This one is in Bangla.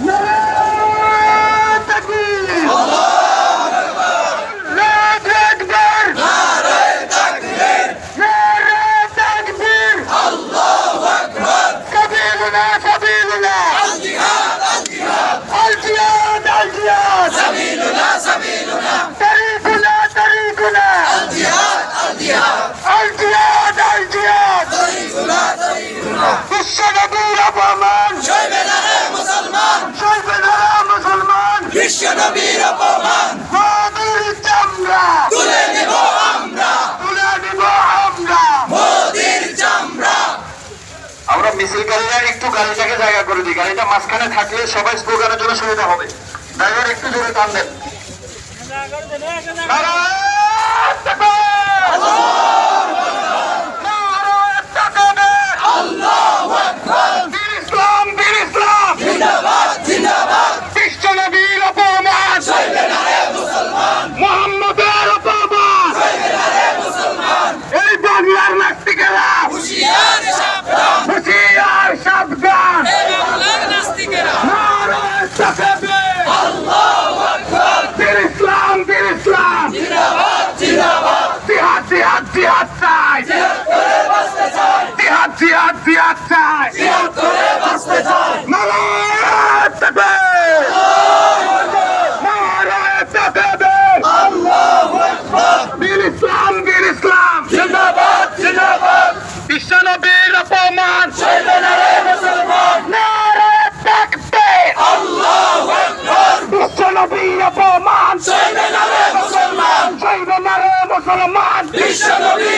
নারায়ণ বিশ্ব নবীর অপমান। চামড়া তুলে নেব আমরা। তুলে নিব আমরা মোদির চামড়া। আমরা মিছিলকারীরা একটু গাড়িটাকে জায়গা করে দিই। গাড়িটা মাঝখানে থাকলে সবাই স্লোগানের জন্য সুবিধা হবে। ড্রাইভার একটু জোরে টান দেন। জিহাদ চাই। জিহাদ জিহাদ জিহাদ চাই। জিহাদ করে বাঁচতে চাই। নারায়ণ তাকবে নারায়ণ তাকবে আল্লাহু আকবার। বীর ইসলাম বীর ইসলাম। জিন্দাবাদ জিন্দাবাদ। বিশ্বনবীর অপমান। শহীদ নারায়ণ মুসলমান। মোহাম্মদ বিশ্ব নবী